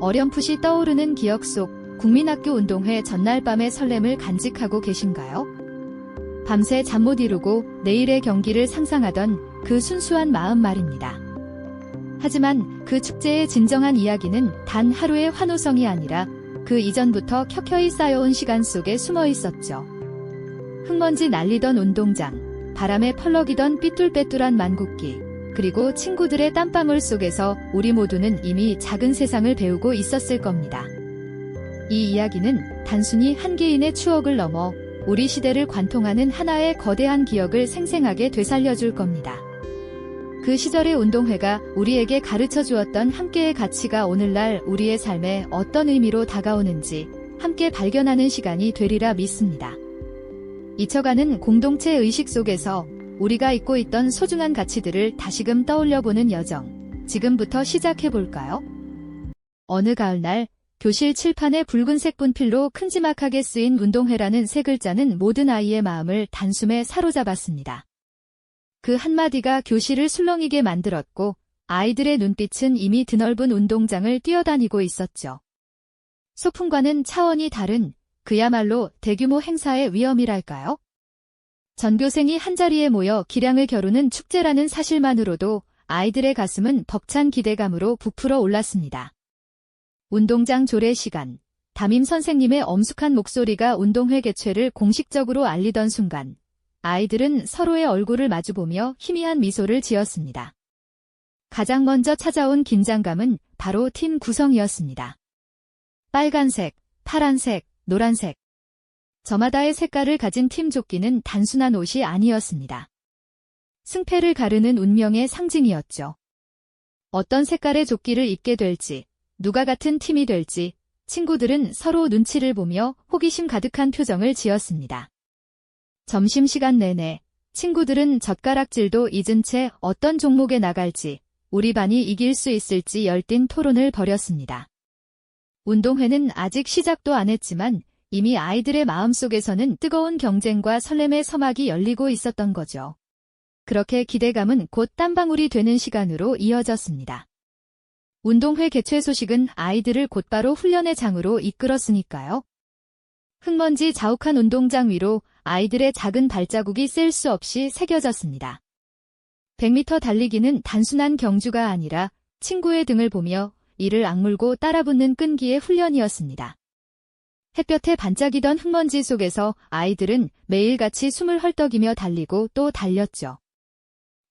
어렴풋이 떠오르는 기억 속 국민학교 운동회 전날 밤의 설렘을 간직하고 계신가요? 밤새 잠 못 이루고 내일의 경기를 상상하던 그 순수한 마음 말입니다. 하지만 그 축제의 진정한 이야기는 단 하루의 환호성이 아니라 그 이전부터 켜켜이 쌓여온 시간 속에 숨어 있었죠. 흙먼지 날리던 운동장, 바람에 펄럭이던 삐뚤빼뚤한 만국기, 그리고 친구들의 땀방울 속에서 우리 모두는 이미 작은 세상을 배우고 있었을 겁니다. 이 이야기는 단순히 한 개인의 추억을 넘어 우리 시대를 관통하는 하나의 거대한 기억을 생생하게 되살려줄 겁니다. 그 시절의 운동회가 우리에게 가르쳐 주었던 함께의 가치가 오늘날 우리의 삶에 어떤 의미로 다가오는지 함께 발견하는 시간이 되리라 믿습니다. 잊혀가는 공동체 의식 속에서 우리가 잊고 있던 소중한 가치들을 다시금 떠올려보는 여정. 지금부터 시작해볼까요? 어느 가을날 교실 칠판에 붉은색 분필로 큼지막하게 쓰인 운동회라는 세 글자는 모든 아이의 마음을 단숨에 사로잡았습니다. 그 한마디가 교실을 술렁이게 만들었고 아이들의 눈빛은 이미 드넓은 운동장을 뛰어다니고 있었죠. 소풍과는 차원이 다른 그야말로 대규모 행사의 위험이랄까요? 전교생이 한자리에 모여 기량을 겨루는 축제라는 사실만으로도 아이들의 가슴은 벅찬 기대감으로 부풀어 올랐습니다. 운동장 조례 시간, 담임 선생님의 엄숙한 목소리가 운동회 개최를 공식적으로 알리던 순간, 아이들은 서로의 얼굴을 마주보며 희미한 미소를 지었습니다. 가장 먼저 찾아온 긴장감은 바로 팀 구성이었습니다. 빨간색, 파란색, 노란색. 저마다의 색깔을 가진 팀 조끼는 단순한 옷이 아니었습니다. 승패를 가르는 운명의 상징이었죠. 어떤 색깔의 조끼를 입게 될지, 누가 같은 팀이 될지, 친구들은 서로 눈치를 보며 호기심 가득한 표정을 지었습니다. 점심시간 내내 친구들은 젓가락질도 잊은 채 어떤 종목에 나갈지, 우리 반이 이길 수 있을지 열띤 토론을 벌였습니다. 운동회는 아직 시작도 안 했지만 이미 아이들의 마음속에서는 뜨거운 경쟁과 설렘의 서막이 열리고 있었던 거죠. 그렇게 기대감은 곧 땀방울이 되는 시간으로 이어졌습니다. 운동회 개최 소식은 아이들을 곧바로 훈련의 장으로 이끌었으니까요. 흙먼지 자욱한 운동장 위로 아이들의 작은 발자국이 셀 수 없이 새겨졌습니다. 100m 달리기는 단순한 경주가 아니라 친구의 등을 보며 이를 악물고 따라붙는 끈기의 훈련이었습니다. 햇볕에 반짝이던 흙먼지 속에서 아이들은 매일같이 숨을 헐떡이며 달리고 또 달렸죠.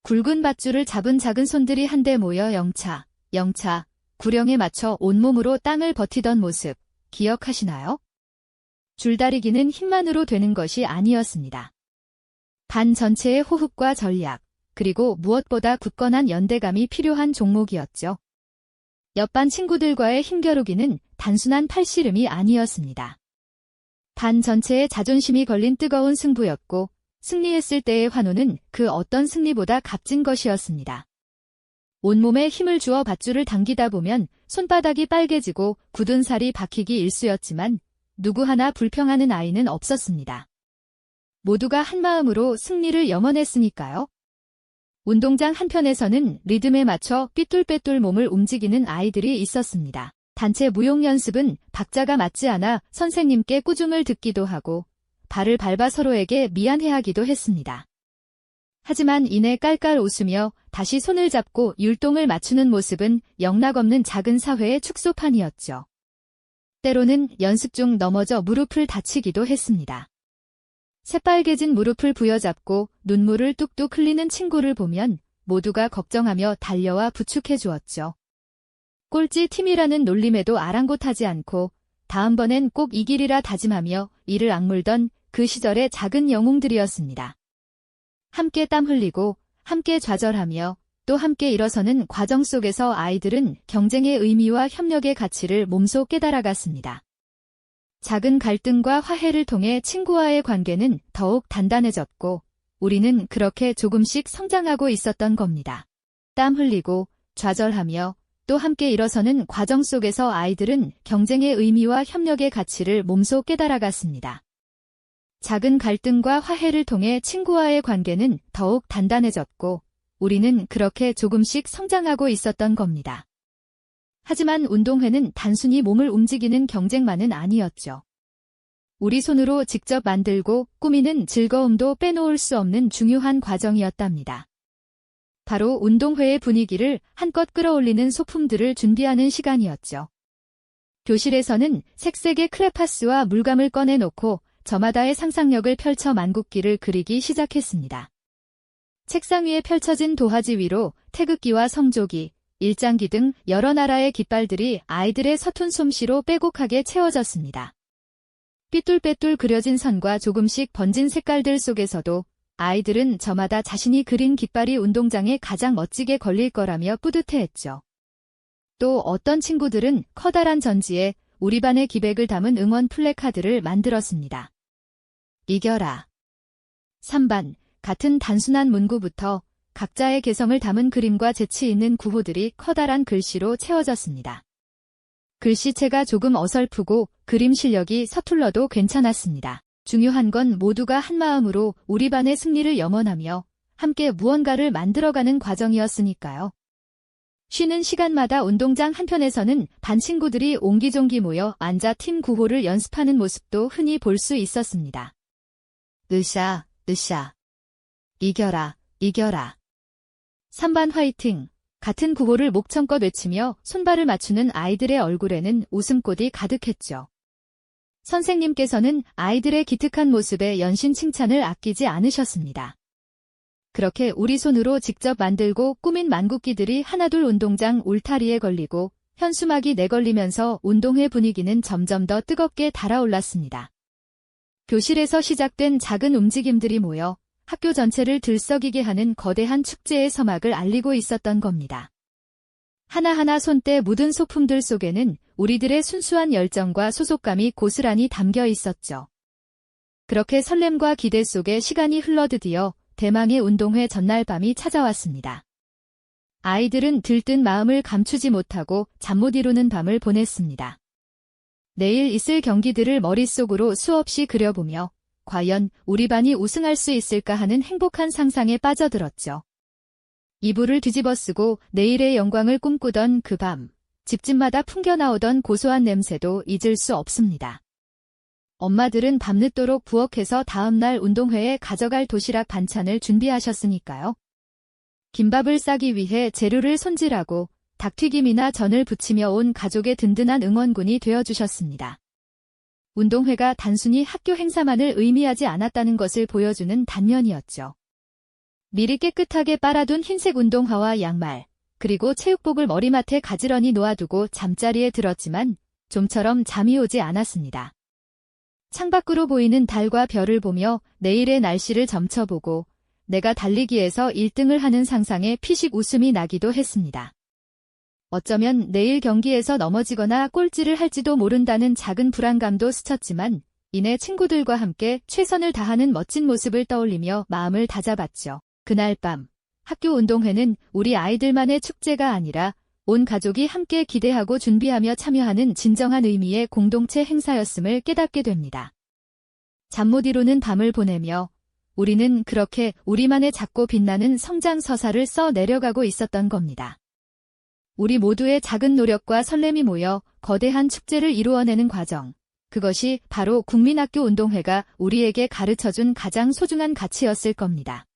굵은 밧줄을 잡은 작은 손들이 한데 모여 영차, 영차, 구령에 맞춰 온몸으로 땅을 버티던 모습, 기억하시나요? 줄다리기는 힘만으로 되는 것이 아니었습니다. 반 전체의 호흡과 전략, 그리고 무엇보다 굳건한 연대감이 필요한 종목이었죠. 옆반 친구들과의 힘겨루기는 단순한 팔씨름이 아니었습니다. 반 전체의 자존심이 걸린 뜨거운 승부였고 승리했을 때의 환호는 그 어떤 승리보다 값진 것이었습니다. 온몸에 힘을 주어 밧줄을 당기다 보면 손바닥이 빨개지고 굳은 살이 박히기 일쑤였지만 누구 하나 불평하는 아이는 없었습니다. 모두가 한마음으로 승리를 염원했으니까요. 운동장 한편에서는 리듬에 맞춰 삐뚤빼뚤 몸을 움직이는 아이들이 있었습니다. 단체 무용 연습은 박자가 맞지 않아 선생님께 꾸중을 듣기도 하고 발을 밟아 서로에게 미안해하기도 했습니다. 하지만 이내 깔깔 웃으며 다시 손을 잡고 율동을 맞추는 모습은 영락없는 작은 사회의 축소판이었죠. 때로는 연습 중 넘어져 무릎을 다치기도 했습니다. 새빨개진 무릎을 부여잡고 눈물을 뚝뚝 흘리는 친구를 보면 모두가 걱정하며 달려와 부축해 주었죠. 꼴찌 팀이라는 놀림에도 아랑곳하지 않고 다음번엔 꼭 이기리라 다짐하며 이를 악물던 그 시절의 작은 영웅들이었습니다. 함께 땀 흘리고 함께 좌절하며 또 함께 일어서는 과정 속에서 아이들은 경쟁의 의미와 협력의 가치를 몸소 깨달아갔습니다. 작은 갈등과 화해를 통해 친구와의 관계는 더욱 단단해졌고 우리는 그렇게 조금씩 성장하고 있었던 겁니다. 땀 흘리고 좌절하며 또 함께 일어서는 과정 속에서 아이들은 경쟁의 의미와 협력의 가치를 몸소 깨달아갔습니다. 작은 갈등과 화해를 통해 친구와의 관계는 더욱 단단해졌고 우리는 그렇게 조금씩 성장하고 있었던 겁니다. 하지만 운동회는 단순히 몸을 움직이는 경쟁만은 아니었죠. 우리 손으로 직접 만들고 꾸미는 즐거움도 빼놓을 수 없는 중요한 과정이었답니다. 바로 운동회의 분위기를 한껏 끌어올리는 소품들을 준비하는 시간이었죠. 교실에서는 색색의 크레파스와 물감을 꺼내놓고 저마다의 상상력을 펼쳐 만국기를 그리기 시작했습니다. 책상 위에 펼쳐진 도화지 위로 태극기와 성조기, 일장기 등 여러 나라의 깃발들이 아이들의 서툰 솜씨로 빼곡하게 채워졌습니다. 삐뚤빼뚤 그려진 선과 조금씩 번진 색깔들 속에서도 아이들은 저마다 자신이 그린 깃발이 운동장에 가장 멋지게 걸릴 거라며 뿌듯해했죠. 또 어떤 친구들은 커다란 전지에 우리 반의 기백을 담은 응원 플래카드를 만들었습니다. 이겨라. 3반, 같은 단순한 문구부터 각자의 개성을 담은 그림과 재치 있는 구호들이 커다란 글씨로 채워졌습니다. 글씨체가 조금 어설프고 그림 실력이 서툴러도 괜찮았습니다. 중요한 건 모두가 한마음으로 우리 반의 승리를 염원하며 함께 무언가를 만들어가는 과정이었으니까요. 쉬는 시간마다 운동장 한편에서는 반 친구들이 옹기종기 모여 앉아 팀 구호를 연습하는 모습도 흔히 볼 수 있었습니다. 으쌰, 으쌰. 이겨라, 이겨라. 3반 화이팅! 같은 구호를 목청껏 외치며 손발을 맞추는 아이들의 얼굴에는 웃음꽃이 가득했죠. 선생님께서는 아이들의 기특한 모습에 연신 칭찬을 아끼지 않으셨습니다. 그렇게 우리 손으로 직접 만들고 꾸민 만국기들이 하나둘 운동장 울타리에 걸리고 현수막이 내걸리면서 운동회 분위기는 점점 더 뜨겁게 달아올랐습니다. 교실에서 시작된 작은 움직임들이 모여 학교 전체를 들썩이게 하는 거대한 축제의 서막을 알리고 있었던 겁니다. 하나하나 손때 묻은 소품들 속에는 우리들의 순수한 열정과 소속감이 고스란히 담겨 있었죠. 그렇게 설렘과 기대 속에 시간이 흘러 드디어 대망의 운동회 전날 밤이 찾아왔습니다. 아이들은 들뜬 마음을 감추지 못하고 잠 못 이루는 밤을 보냈습니다. 내일 있을 경기들을 머릿속으로 수없이 그려보며 과연 우리 반이 우승할 수 있을까 하는 행복한 상상에 빠져들었죠. 이불을 뒤집어 쓰고 내일의 영광을 꿈꾸던 그 밤, 집집마다 풍겨나오던 고소한 냄새도 잊을 수 없습니다. 엄마들은 밤늦도록 부엌에서 다음날 운동회에 가져갈 도시락 반찬을 준비하셨으니까요. 김밥을 싸기 위해 재료를 손질하고 닭튀김이나 전을 부치며 온 가족의 든든한 응원군이 되어주셨습니다. 운동회가 단순히 학교 행사만을 의미하지 않았다는 것을 보여주는 단면이었죠. 미리 깨끗하게 빨아둔 흰색 운동화와 양말, 그리고 체육복을 머리맡에 가지런히 놓아두고 잠자리에 들었지만 좀처럼 잠이 오지 않았습니다. 창밖으로 보이는 달과 별을 보며 내일의 날씨를 점쳐보고 내가 달리기에서 1등을 하는 상상에 피식 웃음이 나기도 했습니다. 어쩌면 내일 경기에서 넘어지거나 꼴찌를 할지도 모른다는 작은 불안감도 스쳤지만 이내 친구들과 함께 최선을 다하는 멋진 모습을 떠올리며 마음을 다잡았죠. 그날 밤 학교 운동회는 우리 아이들만의 축제가 아니라 온 가족이 함께 기대하고 준비하며 참여하는 진정한 의미의 공동체 행사였음을 깨닫게 됩니다. 잠 못 이루는 밤을 보내며 우리는 그렇게 우리만의 작고 빛나는 성장 서사를 써 내려가고 있었던 겁니다. 우리 모두의 작은 노력과 설렘이 모여 거대한 축제를 이루어내는 과정. 그것이 바로 국민학교 운동회가 우리에게 가르쳐준 가장 소중한 가치였을 겁니다.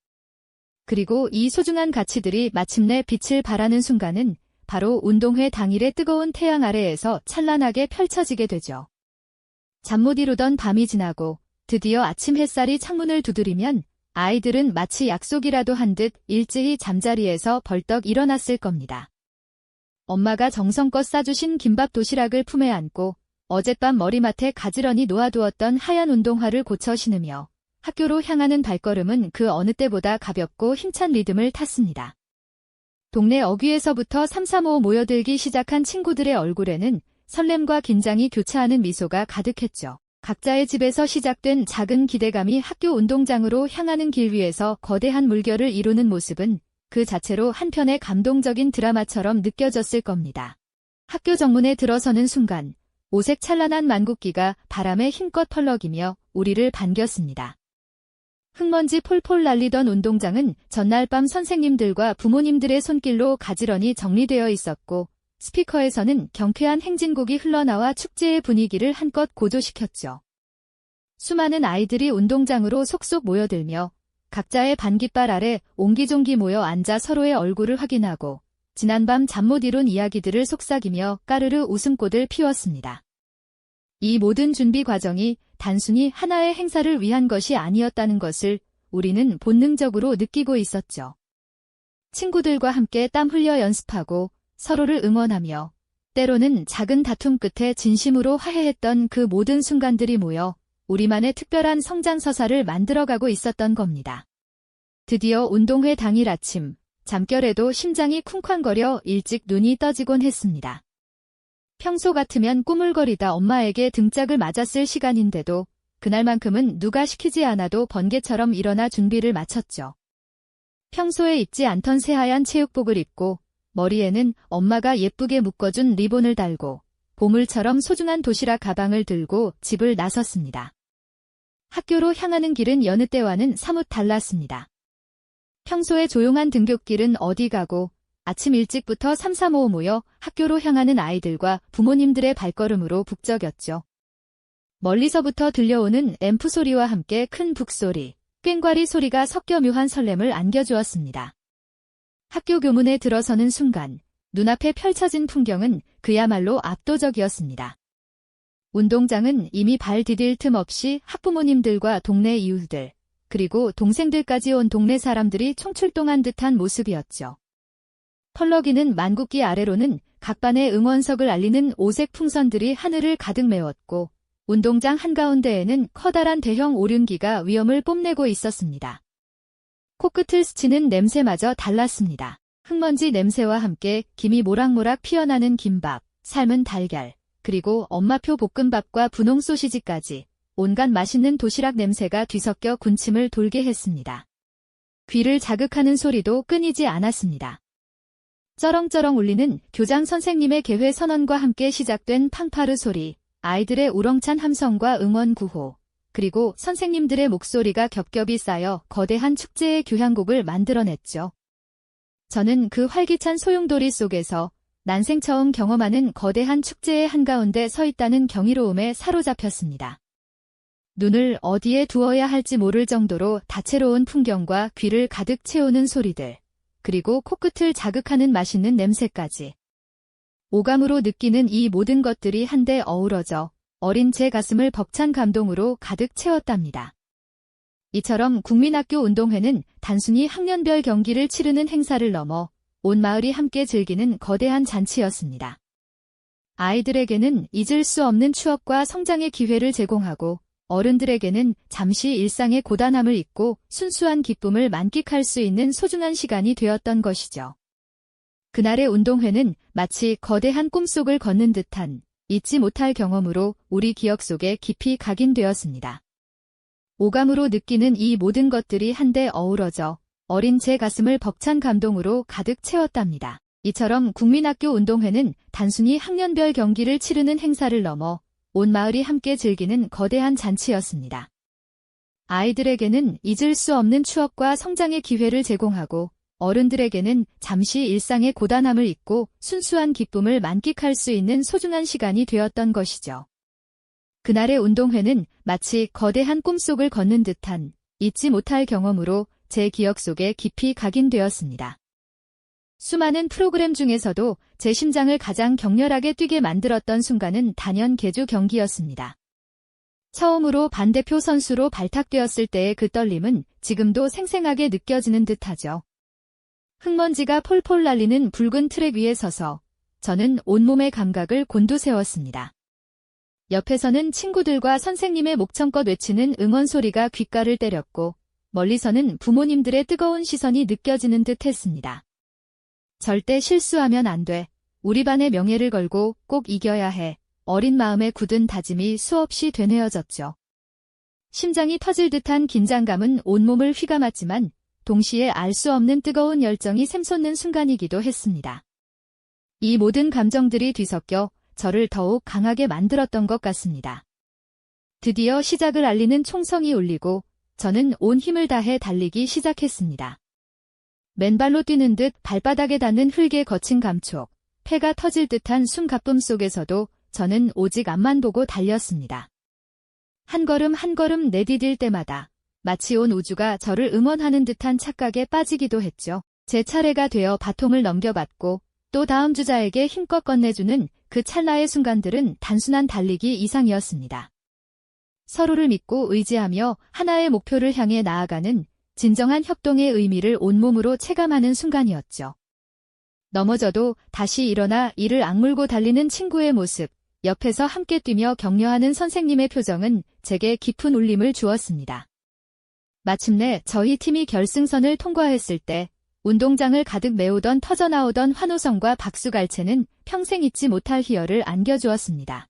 그리고 이 소중한 가치들이 마침내 빛을 발하는 순간은 바로 운동회 당일의 뜨거운 태양 아래에서 찬란하게 펼쳐지게 되죠. 잠 못 이루던 밤이 지나고 드디어 아침 햇살이 창문을 두드리면 아이들은 마치 약속이라도 한 듯 일제히 잠자리에서 벌떡 일어났을 겁니다. 엄마가 정성껏 싸주신 김밥 도시락을 품에 안고 어젯밤 머리맡에 가지런히 놓아두었던 하얀 운동화를 고쳐 신으며 학교로 향하는 발걸음은 그 어느 때보다 가볍고 힘찬 리듬을 탔습니다. 동네 어귀에서부터 삼삼오오 모여들기 시작한 친구들의 얼굴에는 설렘과 긴장이 교차하는 미소가 가득했죠. 각자의 집에서 시작된 작은 기대감이 학교 운동장으로 향하는 길 위에서 거대한 물결을 이루는 모습은 그 자체로 한편의 감동적인 드라마처럼 느껴졌을 겁니다. 학교 정문에 들어서는 순간 오색 찬란한 만국기가 바람에 힘껏 펄럭이며 우리를 반겼습니다. 흙먼지 폴폴 날리던 운동장은 전날 밤 선생님들과 부모님들의 손길로 가지런히 정리되어 있었고 스피커에서는 경쾌한 행진곡이 흘러나와 축제의 분위기를 한껏 고조시켰죠. 수많은 아이들이 운동장으로 속속 모여들며 각자의 반깃발 아래 옹기종기 모여 앉아 서로의 얼굴을 확인하고 지난밤 잠 못 이룬 이야기들을 속삭이며 까르르 웃음꽃을 피웠습니다. 이 모든 준비 과정이 단순히 하나의 행사를 위한 것이 아니었다는 것을 우리는 본능적으로 느끼고 있었죠. 친구들과 함께 땀 흘려 연습하고 서로를 응원하며 때로는 작은 다툼 끝에 진심으로 화해했던 그 모든 순간들이 모여 우리만의 특별한 성장 서사를 만들어가고 있었던 겁니다. 드디어 운동회 당일 아침, 잠결에도 심장이 쿵쾅거려 일찍 눈이 떠지곤 했습니다. 평소 같으면 꾸물거리다 엄마에게 등짝을 맞았을 시간인데도 그날만큼은 누가 시키지 않아도 번개처럼 일어나 준비를 마쳤죠. 평소에 입지 않던 새하얀 체육복을 입고 머리에는 엄마가 예쁘게 묶어준 리본을 달고 보물처럼 소중한 도시락 가방을 들고 집을 나섰습니다. 학교로 향하는 길은 여느 때와는 사뭇 달랐습니다. 평소에 조용한 등굣길은 어디 가고 아침 일찍부터 삼삼오오 모여 학교로 향하는 아이들과 부모님들의 발걸음으로 북적였죠. 멀리서부터 들려오는 앰프 소리와 함께 큰 북소리, 꽹과리 소리가 섞여 묘한 설렘을 안겨주었습니다. 학교 교문에 들어서는 순간 눈앞에 펼쳐진 풍경은 그야말로 압도적이었습니다. 운동장은 이미 발 디딜 틈 없이 학부모님들과 동네 이웃들, 그리고 동생들까지 온 동네 사람들이 총출동한 듯한 모습이었죠. 펄럭이는 만국기 아래로는 각반의 응원석을 알리는 오색 풍선들이 하늘을 가득 메웠고 운동장 한가운데에는 커다란 대형 오륜기가 위험을 뽐내고 있었습니다. 코끝을 스치는 냄새마저 달랐습니다. 흙먼지 냄새와 함께 김이 모락모락 피어나는 김밥, 삶은 달걀, 그리고 엄마표 볶음밥과 분홍 소시지까지 온갖 맛있는 도시락 냄새가 뒤섞여 군침을 돌게 했습니다. 귀를 자극하는 소리도 끊이지 않았습니다. 쩌렁쩌렁 울리는 교장 선생님의 개회 선언과 함께 시작된 팡파르 소리, 아이들의 우렁찬 함성과 응원 구호, 그리고 선생님들의 목소리가 겹겹이 쌓여 거대한 축제의 교향곡을 만들어냈죠. 저는 그 활기찬 소용돌이 속에서 난생 처음 경험하는 거대한 축제의 한가운데 서 있다는 경이로움에 사로잡혔습니다. 눈을 어디에 두어야 할지 모를 정도로 다채로운 풍경과 귀를 가득 채우는 소리들, 그리고 코끝을 자극하는 맛있는 냄새까지. 오감으로 느끼는 이 모든 것들이 한데 어우러져 어린 제 가슴을 벅찬 감동으로 가득 채웠답니다. 이처럼 국민학교 운동회는 단순히 학년별 경기를 치르는 행사를 넘어 온 마을이 함께 즐기는 거대한 잔치였습니다. 아이들에게는 잊을 수 없는 추억과 성장의 기회를 제공하고 어른들에게는 잠시 일상의 고단함을 잊고 순수한 기쁨을 만끽할 수 있는 소중한 시간이 되었던 것이죠. 그날의 운동회는 마치 거대한 꿈속을 걷는 듯한 잊지 못할 경험으로 우리 기억 속에 깊이 각인되었습니다. 오감으로 느끼는 이 모든 것들이 한데 어우러져 어린 제 가슴을 벅찬 감동으로 가득 채웠답니다. 이처럼 국민학교 운동회는 단순히 학년별 경기를 치르는 행사를 넘어 온 마을이 함께 즐기는 거대한 잔치였습니다. 아이들에게는 잊을 수 없는 추억과 성장의 기회를 제공하고 어른들에게는 잠시 일상의 고단함을 잊고 순수한 기쁨을 만끽할 수 있는 소중한 시간이 되었던 것이죠. 그날의 운동회는 마치 거대한 꿈속을 걷는 듯한 잊지 못할 경험으로 제 기억 속에 깊이 각인되었습니다. 수많은 프로그램 중에서도 제 심장을 가장 격렬하게 뛰게 만들었던 순간은 단연 개주 경기였습니다. 처음으로 반대표 선수로 발탁되었을 때의 그 떨림은 지금도 생생하게 느껴지는 듯하죠. 흙먼지가 폴폴 날리는 붉은 트랙 위에 서서 저는 온몸의 감각을 곤두세웠습니다. 옆에서는 친구들과 선생님의 목청껏 외치는 응원 소리가 귓가를 때렸고 멀리서는 부모님들의 뜨거운 시선이 느껴지는 듯 했습니다. 절대 실수하면 안 돼. 우리 반의 명예를 걸고 꼭 이겨야 해. 어린 마음에 굳은 다짐이 수없이 되뇌어졌죠. 심장이 터질 듯한 긴장감은 온몸을 휘감았지만 동시에 알 수 없는 뜨거운 열정이 샘솟는 순간이기도 했습니다. 이 모든 감정들이 뒤섞여 저를 더욱 강하게 만들었던 것 같습니다. 드디어 시작을 알리는 총성이 울리고 저는 온 힘을 다해 달리기 시작했습니다. 맨발로 뛰는 듯 발바닥에 닿는 흙의 거친 감촉, 폐가 터질 듯한 숨가쁨 속에서도 저는 오직 앞만 보고 달렸습니다. 한 걸음 한 걸음 내디딜 때마다 마치 온 우주가 저를 응원하는 듯한 착각에 빠지기도 했죠. 제 차례가 되어 바통을 넘겨받고 또 다음 주자에게 힘껏 건네주는 그 찰나의 순간들은 단순한 달리기 이상이었습니다. 서로를 믿고 의지하며 하나의 목표를 향해 나아가는 진정한 협동의 의미를 온몸으로 체감하는 순간이었죠. 넘어져도 다시 일어나 이를 악물고 달리는 친구의 모습, 옆에서 함께 뛰며 격려하는 선생님의 표정은 제게 깊은 울림을 주었습니다. 마침내 저희 팀이 결승선을 통과했을 때 운동장을 가득 메우던 터져나오던 환호성과 박수갈채는 평생 잊지 못할 희열을 안겨주었습니다.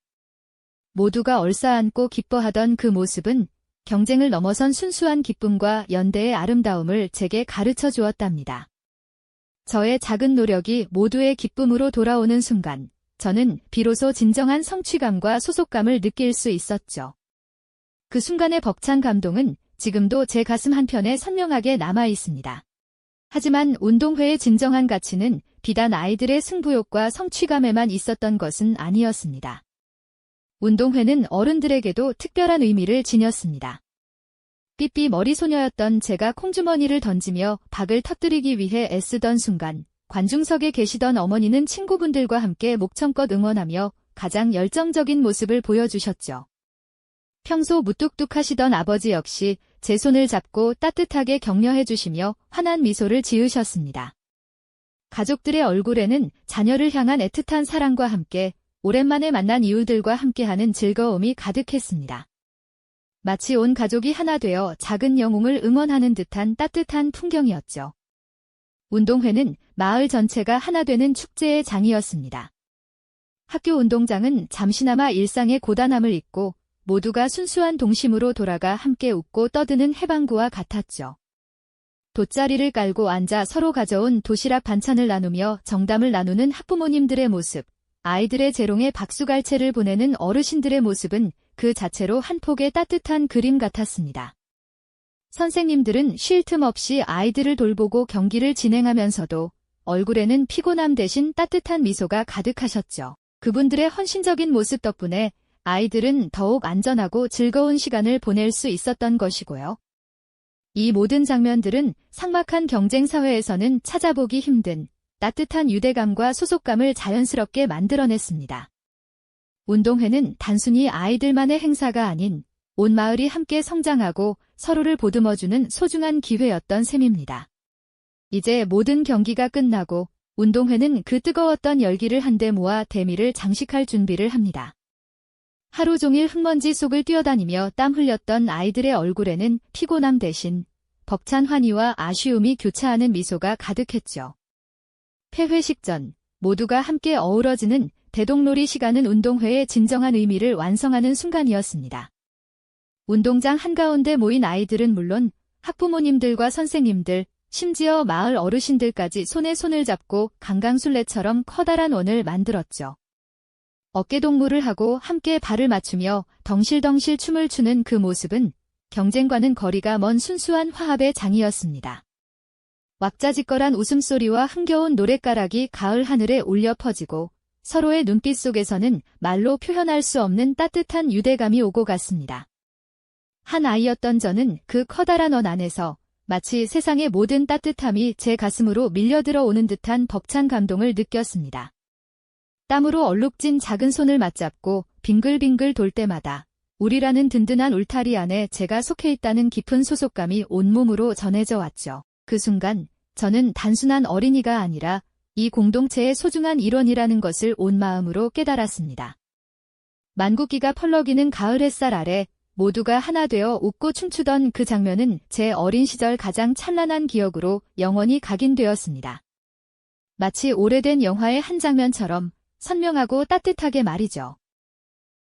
모두가 얼싸안고 기뻐하던 그 모습은 경쟁을 넘어선 순수한 기쁨과 연대의 아름다움을 제게 가르쳐 주었답니다. 저의 작은 노력이 모두의 기쁨으로 돌아오는 순간, 저는 비로소 진정한 성취감과 소속감을 느낄 수 있었죠. 그 순간의 벅찬 감동은 지금도 제 가슴 한편에 선명하게 남아 있습니다. 하지만 운동회의 진정한 가치는 비단 아이들의 승부욕과 성취감에만 있었던 것은 아니었습니다. 운동회는 어른들에게도 특별한 의미를 지녔습니다. 삐삐 머리 소녀였던 제가 콩주머니를 던지며 박을 터뜨리기 위해 애쓰던 순간 관중석에 계시던 어머니는 친구분들과 함께 목청껏 응원하며 가장 열정적인 모습을 보여주셨죠. 평소 무뚝뚝하시던 아버지 역시 제 손을 잡고 따뜻하게 격려해 주시며 환한 미소를 지으셨습니다. 가족들의 얼굴에는 자녀를 향한 애틋한 사랑과 함께 오랜만에 만난 이웃들과 함께하는 즐거움이 가득했습니다. 마치 온 가족이 하나 되어 작은 영웅을 응원하는 듯한 따뜻한 풍경이었죠. 운동회는 마을 전체가 하나 되는 축제의 장이었습니다. 학교 운동장은 잠시나마 일상의 고단함을 잊고 모두가 순수한 동심으로 돌아가 함께 웃고 떠드는 해방구와 같았죠. 돗자리를 깔고 앉아 서로 가져온 도시락 반찬을 나누며 정담을 나누는 학부모님들의 모습, 아이들의 재롱에 박수갈채를 보내는 어르신들의 모습은 그 자체로 한 폭의 따뜻한 그림 같았습니다. 선생님들은 쉴 틈 없이 아이들을 돌보고 경기를 진행하면서도 얼굴에는 피곤함 대신 따뜻한 미소가 가득하셨죠. 그분들의 헌신적인 모습 덕분에 아이들은 더욱 안전하고 즐거운 시간을 보낼 수 있었던 것이고요. 이 모든 장면들은 삭막한 경쟁 사회에서는 찾아보기 힘든 따뜻한 유대감과 소속감을 자연스럽게 만들어냈습니다. 운동회는 단순히 아이들만의 행사가 아닌 온 마을이 함께 성장하고 서로를 보듬어주는 소중한 기회였던 셈입니다. 이제 모든 경기가 끝나고 운동회는 그 뜨거웠던 열기를 한데 모아 대미를 장식할 준비를 합니다. 하루 종일 흙먼지 속을 뛰어다니며 땀 흘렸던 아이들의 얼굴에는 피곤함 대신 벅찬 환희와 아쉬움이 교차하는 미소가 가득했죠. 폐회식 전 모두가 함께 어우러지는 대동놀이 시간은 운동회의 진정한 의미를 완성하는 순간이었습니다. 운동장 한가운데 모인 아이들은 물론 학부모님들과 선생님들, 심지어 마을 어르신들까지 손에 손을 잡고 강강술래처럼 커다란 원을 만들었죠. 어깨동무를 하고 함께 발을 맞추며 덩실덩실 춤을 추는 그 모습은 경쟁과는 거리가 먼 순수한 화합의 장이었습니다. 왁자지껄한 웃음소리와 흥겨운 노랫가락이 가을 하늘에 울려 퍼지고 서로의 눈빛 속에서는 말로 표현할 수 없는 따뜻한 유대감이 오고 갔습니다. 한 아이였던 저는 그 커다란 원 안에서 마치 세상의 모든 따뜻함이 제 가슴으로 밀려들어 오는 듯한 벅찬 감동을 느꼈습니다. 땀으로 얼룩진 작은 손을 맞잡고 빙글빙글 돌 때마다 우리라는 든든한 울타리 안에 제가 속해 있다는 깊은 소속감이 온몸으로 전해져 왔죠. 그 순간 저는 단순한 어린이가 아니라 이 공동체의 소중한 일원이라는 것을 온 마음으로 깨달았습니다. 만국기가 펄럭이는 가을 햇살 아래 모두가 하나 되어 웃고 춤추던 그 장면은 제 어린 시절 가장 찬란한 기억으로 영원히 각인되었습니다. 마치 오래된 영화의 한 장면처럼 선명하고 따뜻하게 말이죠.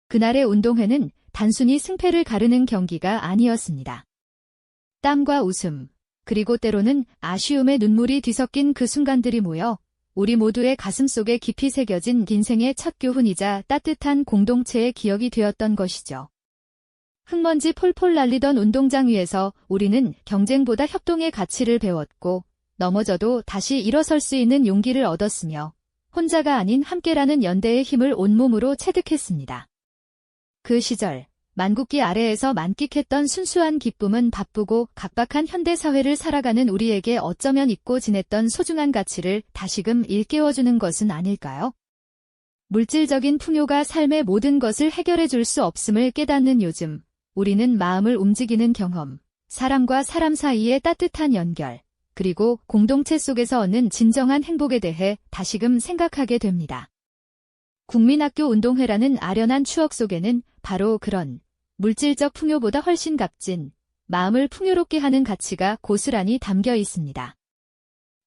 그날의 운동회는 단순히 승패를 가르는 경기가 아니었습니다. 땀과 웃음, 그리고 때로는 아쉬움의 눈물이 뒤섞인 그 순간들이 모여 우리 모두의 가슴 속에 깊이 새겨진 인생의 첫 교훈이자 따뜻한 공동체의 기억이 되었던 것이죠. 흙먼지 폴폴 날리던 운동장 위에서 우리는 경쟁보다 협동의 가치를 배웠고 넘어져도 다시 일어설 수 있는 용기를 얻었으며 혼자가 아닌 함께라는 연대의 힘을 온몸으로 체득했습니다. 그 시절, 만국기 아래에서 만끽했던 순수한 기쁨은 바쁘고 각박한 현대사회를 살아가는 우리에게 어쩌면 잊고 지냈던 소중한 가치를 다시금 일깨워주는 것은 아닐까요? 물질적인 풍요가 삶의 모든 것을 해결해 줄 수 없음을 깨닫는 요즘, 우리는 마음을 움직이는 경험, 사람과 사람 사이의 따뜻한 연결, 그리고 공동체 속에서 얻는 진정한 행복에 대해 다시금 생각하게 됩니다. 국민학교 운동회라는 아련한 추억 속에는 바로 그런 물질적 풍요보다 훨씬 값진 마음을 풍요롭게 하는 가치가 고스란히 담겨 있습니다.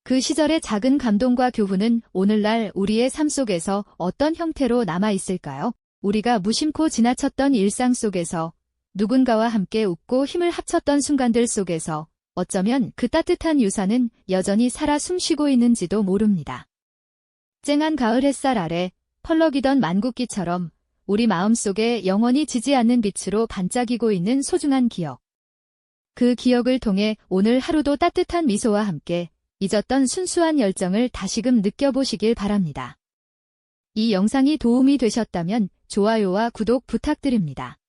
그 시절의 작은 감동과 교훈은 오늘날 우리의 삶 속에서 어떤 형태로 남아 있을까요? 우리가 무심코 지나쳤던 일상 속에서 누군가와 함께 웃고 힘을 합쳤던 순간들 속에서 어쩌면 그 따뜻한 유산은 여전히 살아 숨쉬고 있는지도 모릅니다. 쨍한 가을 햇살 아래 펄럭이던 만국기처럼 우리 마음속에 영원히 지지 않는 빛으로 반짝이고 있는 소중한 기억. 그 기억을 통해 오늘 하루도 따뜻한 미소와 함께 잊었던 순수한 열정을 다시금 느껴보시길 바랍니다. 이 영상이 도움이 되셨다면 좋아요와 구독 부탁드립니다.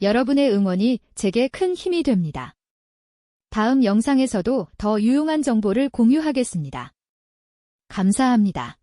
여러분의 응원이 제게 큰 힘이 됩니다. 다음 영상에서도 더 유용한 정보를 공유하겠습니다. 감사합니다.